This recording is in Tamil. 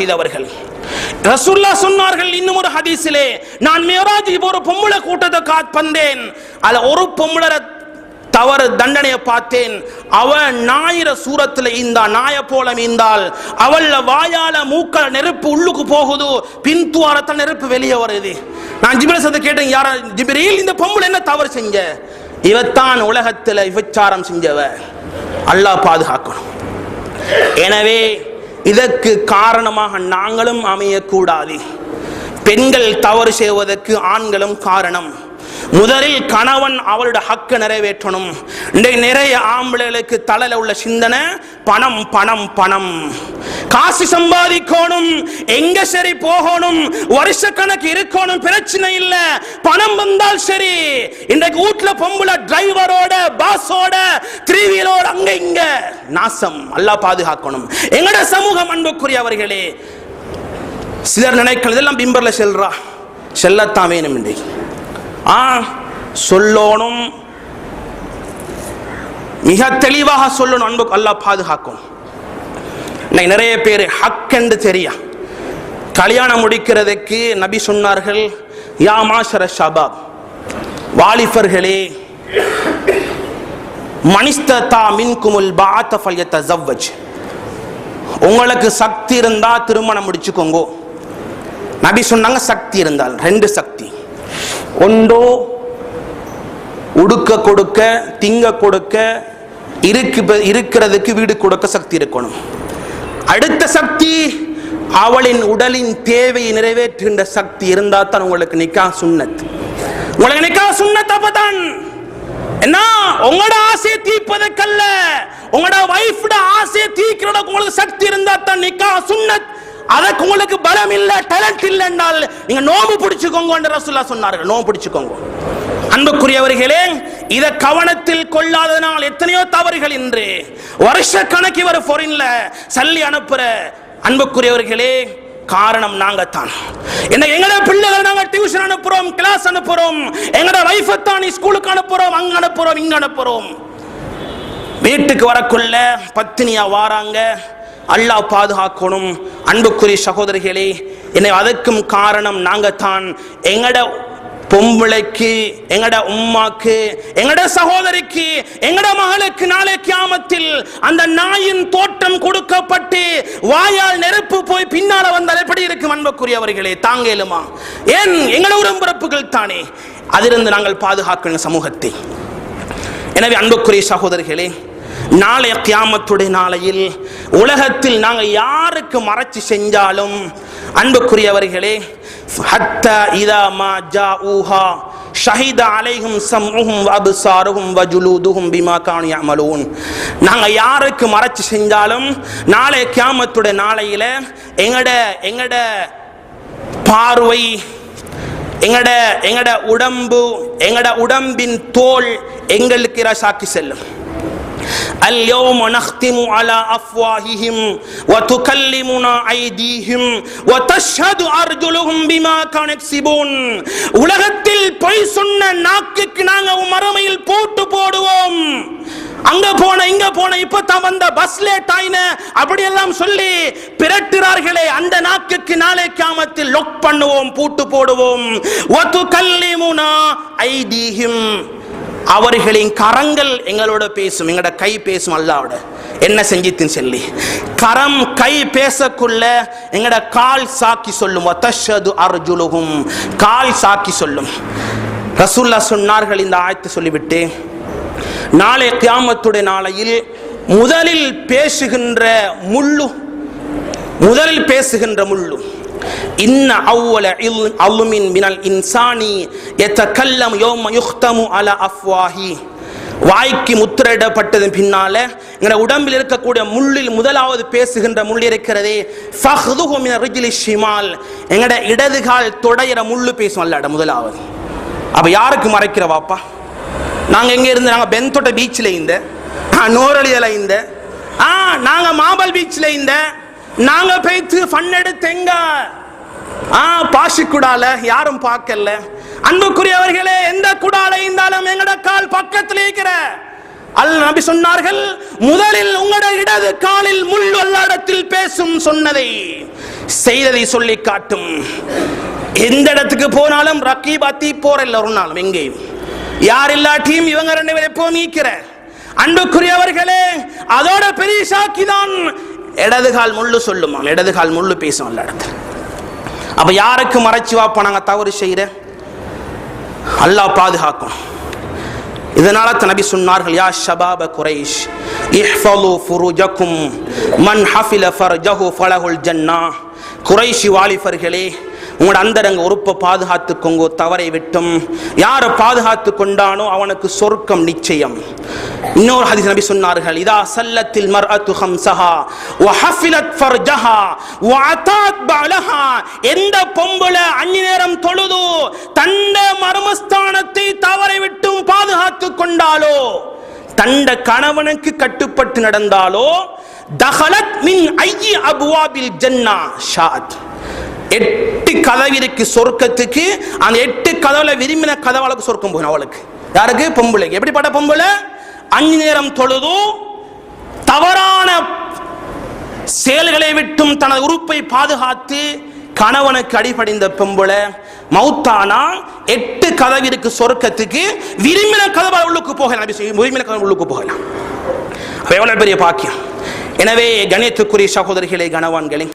செய்தவர்கள். ரசுல்லா சொன்னார்கள் இன்னும் ஒரு ஹதீஸிலே நான் மேராஜ் ஒரு பொம்பளை கூட்டத்தை காத் பந்தேன். அதுல ஒரு பொம்பளை தவறு தண்டனையை பார்த்தேன். அவன் ஞாயிற சூரத்துல இந்தா நாய போல மீந்தால் அவள்ல வாயால மூக்க நெருப்பு உள்ளுக்கு போகுது பின் துவாரத்தில் நெருப்பு வெளியே வருது. நான் ஜிபிர சத்த கேட்டேன் யாரா ஜிபிரியில் இந்த பொம்பளை என்ன தவறு செஞ்ச? இவத்தான் உலகத்துல விபச்சாரம் செஞ்சவ. அல்லாஹ் பாதுகாக்கணும். எனவே இதற்கு காரணமாக நாங்களும் அமையக்கூடாது. பெண்கள் தவறு செய்வதற்கு ஆண்களும் காரணம். முதலில் கணவன் அவளுடைய ஹக்க நிறைவேற்றணும். நிறைய ஆம்பளைகளுக்கு தலையில் உள்ள சிந்தனை பணம் பணம் பணம். காசு சம்பாதிக்கணும் எங்க சரி போகணும் வருஷக்கணக்கு இருக்கணும் பிரச்சனை இல்ல. பணம் வந்தால் சரி. இன்றைக்கு வீட்டுல பொம்புல டிரைவரோட பாஸோட த்ரீ வீலோட அங்க இங்க. நாசம். அல்லாஹ் பாதுகாக்கணும். எங்கட சமூகம் அன்புக்குரியவர்களே சிலர் நினைக்கிறது இதெல்லாம் பிம்பர்ல செல்றா. செல்லத்தான் வேணும் இன்றைக்கு. ஆ சொல்லணும். மிக தெளிவாக சொல்லணும் அன்பு அல்லாஹ் பாதுகாக்கும். இன்னைக்கு நிறைய பேர் ஹக் என்று தெரியா. கல்யாணம் முடிக்கிறதுக்கு நபி சொன்னார்கள் யா மாஷர ஷபாப் வாலிபர்களே மனிஸ்தா மின்குமுல் பாத்த ஃபல்யத்த ஜவ்வஜ் உங்களுக்கு சக்தி இருந்தா திருமணம் முடிச்சுக்கோங்க. நபி சொன்னாங்க சக்தி இருந்தால் ரெண்டு சக்தி. ஒன்றோ உடுக்க கொடுக்க திங்க கொடுக்க இருக்கு இருக்கிறதுக்கு வீடு கொடுக்க சக்தி இருக்கணும். அடுத்த சக்தி அவளின் உடலின் தேவையை நிறைவேற்றுகின்ற சக்தி இருந்தா தான் உங்களுக்கு நிக்கா சுன்னத் உங்களுக்கு நிக்கா சுண்ணத் அப்பதான். என்ன? உங்களோட ஆசையை தீர்ப்பதற்கல்ல. உங்களோட வைஃபோட ஆசையை தீர்க்கிறதுக்கு உங்களுக்கு சக்தி இருந்தா தான் நிக்கா சுன்னத் அதற்கு உங்களுக்கு பலம் இல்ல டேலண்ட் இல்லைன்னால் நீங்க நோம்பு பிடிச்சுக்கோங்க ரசுல்லா சொன்னார்கள். நோம்பு பிடிச்சுக்கோங்க. அன்புக்குரியவர்களே இத கவனத்தில் கொள்ளாததனால் எத்தனையோ தவறுகள் இன்று வருஷ கணக்கு இவர் பொறின்ல சல்லி அனுப்புற அன்புக்குரியவர்களே காரணம் நாங்க தான் என்ன எங்கட பிள்ளைகளை நாங்க டியூஷன் அனுப்புறோம் கிளாஸ் அனுப்புறோம் எங்கட வைஃபை தான் ஸ்கூலுக்கு அனுப்புறோம் அங்க அனுப்புறோம் இங்க அனுப்புறோம். வீட்டுக்கு வரக்குள்ள பத்தினியா வாராங்க. அல்லாஹ் பாதுகாக்கணும். அன்புக்குரிய சகோதரிகளே என்னை அதற்கும் காரணம் நாங்க தான் எங்கட பொம்பளைக்கு எங்கட உம்மாக்கு எங்கட சகோதரிக்கு எங்கட மகளுக்கு நாளை கியாமத்தில் அந்த நாயின் தோட்டம் கொடுக்கப்பட்டு வாயால் நெருப்பு போய் பின்னால வந்தால் எப்படி இருக்கும் அன்புக்குரியவர்களே? தாங்க இயலுமா ஏன்? எங்கட உடம்பிறப்புகள் தானே? அதிலிருந்து நாங்கள் பாதுகாக்கணும் சமூகத்தை. எனவே அன்புக்குரிய சகோதரர்களே நாளைய கியாமத்துடைய நாளையில் உலகத்தில் நாங்கள் யாருக்கு மறைச்சு செஞ்சாலும் அன்புக்குரியவர்களே ஹத்தா இதா மா ஜாஊஹா ஷஹித அலைஹும் சம்உஹும் வஅப்சாருஹும் வஜுலூதுஹும் பிமா கானு யஅமலூன். நாங்க யாருக்கு மறைச்சு செஞ்சாலும் நாளை கியாமத்துடைய நாளையில் எங்கட எங்கட பார்வை எங்கட எங்கட உடம்பு எங்கட உடம்பின் தோல் எங்களுக்கு இரசாக்கி செல்லும். اليوم نختم على أفواههم وتكلمنا أيديهم وتشهد أرجلهم بما كانوا يكسبون உலகத்தில் பொய் சொன்ன நாக்குக்கு நாங்க மறுமையில் போட்டு போடுவோம் அங்க போன இங்க போன இப்ப தான் வந்த பஸ் லேட் ஆயின அப்படி எல்லாம் சொல்லி பிரட்டுறார்களே அந்த நாக்குக்கு நாளை கியாமத்தில் லொக் பண்ணுவோம் பூட்டு போடுவோம் ஒத்து கல்லிமுனா ஐதீஹிம் அவர்களின் கரங்கள் எங்களோட பேசும் எங்களோட கை பேசும் அல்லாவோட. என்ன செஞ்சித்தின் சொல்லி. கரம் கை பேசக்குள்ள எங்களோட கால் சாக்கி சொல்லும். வத்தஷது அர்ஜுலுகும் கால் சாக்கி சொல்லும். ரசூல்லா சொன்னார்கள் இந்த ஆயத்தை சொல்லிவிட்டு நாளை கியாமத்துடைய நாளையில் முதலில் பேசுகின்ற முள்ளு முதலில் பேசுகின்ற முள்ளு. இன்ன அவ்வல அல்லுமின் மினல் இன்சானி எத்தக்கல்லம் யோம யுக்தமு அல அஃப்வாஹி வாய்க்கு முத்திரையிடப்பட்டதன் பின்னால எங்க உடம்பில் இருக்கக்கூடிய முள்ளில் முதலாவது பேசுகின்ற முள் இருக்கிறதே ஷிமால். எங்கட இடதுகால் தொடையிற முள்ளு பேசும் அல்லாட முதலாவது. அப்ப யாருக்கு மறைக்கிற வாப்பா? நாங்க எங்க இருந்து? நாங்க பென்தொட்ட பீச்சில் இந்த நோரலியல இந்த ஆ நாங்க மாபல் பீச்சில் இந்த நாங்க போய்த்து ஃபன் எடுத்து ஆ பாசி பாசிக்குடால யாரும் பார்க்கல. அன்புக்குரியவர்களே எந்த குடால இருந்தாலும் எங்கட கால் பக்கத்தில் இருக்கிற. அல் நபி சொன்னார்கள் முதலில் உங்களோட இடது காலில் முள் வல்லாடத்தில் பேசும் சொன்னதை செய்ததை சொல்லி காட்டும். எந்த இடத்துக்கு போனாலும் ரக்கீப் அத்தி போறல்ல ஒரு நாளும் எங்கேயும் யார் இல்லாட்டியும் இவங்க ரெண்டு பேரும் எப்போ நீக்கிற. அன்புக்குரியவர்களே அதோட பெரிய சாக்கி தான் இடது கால் முள்ளு சொல்லுமா? இடது கால் முள்ளு பேசும் அல்ல இடத்துல அப்போ யாருக்கு மறைச்சு வாப்பா நாங்க தவறு செய்கிற அல்லாஹ் பாதுகாக்கும். இதனால தான் நபி சொன்னார்கள் யா ஷபாப குரைஷ் இஹ்ஃபலு ஃபுருஜக்கும் மன் ஹஃபில ஃபர்ஜஹு ஃபலஹுல் ஜன்னா. குறைஷி வாலிபர்களே உங்களோட அந்தரங்க உறுப்பை பாதுகாத்துக்கோங்க தவறை விட்டும். யாரை பாதுகாத்து கொண்டானோ அவனுக்கு சொர்க்கம் நிச்சயம். இன்னொரு ஹதீஸ் நபி சொன்னார்கள் இதா சல்லத்தில் மர்அத்து ஹம்சஹா வ ஹஃபிலத் ஃபர்ஜஹா வ அதாத் பலஹா எந்த பொம்பளை அஞ்சு நேரம் தொழுதோ தண்ட மர்மஸ்தானத்தை தவறை விட்டும் பாதுகாத்து கொண்டாலோ தண்ட கணவனுக்கு கட்டுப்பட்டு நடந்தாலோ தஹலத் மின் ஐயி அபுவாபில் ஜன்னா ஷாத் எட்டு கதவிற்கு சொர்க்கத்துக்கு அந்த எட்டு கதவுல விரும்பின கதவாளுக்கு சொர்க்கம் போகணும் அவளுக்கு. யாருக்கு? பொம்பளைக்கு எப்படிப்பட்ட பொம்பளை? அஞ்சு நேரம் தொழுதும் தவறான செயல்களை விட்டும் தனது உறுப்பை பாதுகாத்து கணவனுக்கு அடிபடிந்த பொம்பளை. மௌத்தானா எட்டு கதவிற்கு சொர்க்கத்துக்கு விரும்பின கதவால் உள்ளுக்கு போகலாம். சொல்லி, விரும்பின கதவு உள்ளுக்கு போகலாம். எவ்வளவு பெரிய பாக்கியம். எனவே கணியத்துக்குரிய சகோதரிகளே கணவான்களே